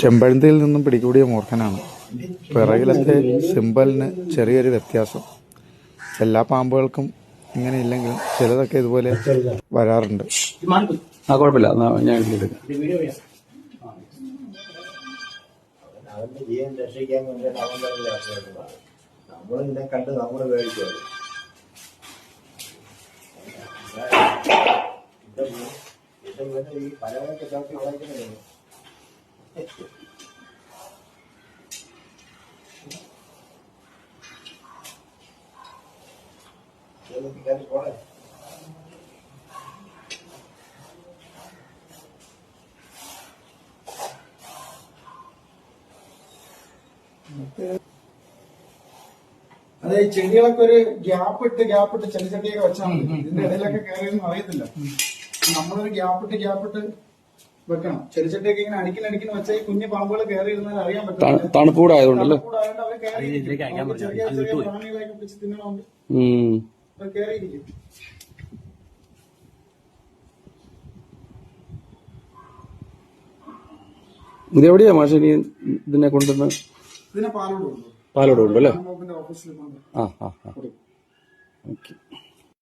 ചെമ്പഴന്തിയിൽ നിന്നും പിടികൂടിയ മൂർഖനാണ്. പിറകിലത്തെ സിമ്പലിന് ചെറിയൊരു വ്യത്യാസം. എല്ലാ പാമ്പുകൾക്കും ഇങ്ങനെ ഇല്ലെങ്കിലും ചിലതൊക്കെ ഇതുപോലെ വരാറുണ്ട്. ആ കുഴപ്പമില്ല. ഞാൻ എടുക്കാം. അവന്റെ ജീവൻ രക്ഷിക്കാൻ വേണ്ടി അവൻ തന്നെ രക്ഷപ്പെടുക നമ്മൾ ഇതിനെ കണ്ട് നമ്മൾ പേടിച്ചത് ഈ പലവരൊക്കെ ചവിട്ടി ഉടയ്ക്കുന്നത് അതെ ചെടികളൊക്കെ ഒരു ഗ്യാപ്പ് ഇട്ട് ഗ്യാപ്പ് ഇട്ട് ചെടിച്ചട്ടിയൊക്കെ വെച്ചാൽ മതി. ഇതിന്റെ ഇടയിലൊക്കെ കയറിയൊന്നും അറിയത്തില്ല. നമ്മളൊരു ഗ്യാപ്പ് ഇട്ട് ഗ്യാപ്പ് ഇട്ട് വെക്കണം. ചെടിച്ചട്ടിയൊക്കെ ഇങ്ങനെ അടിക്കുന്ന അടിക്കുന്ന വെച്ചാൽ കുഞ്ഞു പാമ്പുകൾ കയറി ഇരുന്നാൽ അറിയാൻ പറ്റും ആയതുകൊണ്ടല്ലേ? ചെറിയ ചെറിയ പിടിച്ച് മാഷെ നീ ഇതിനെ കൊണ്ടുവന്ന് ഇതിനെ പാലോട് കൊണ്ടുപോകും പാലോട് കൊണ്ടു അല്ലേ? ഓഫീസിൽ ആ ആ ഓക്കെ.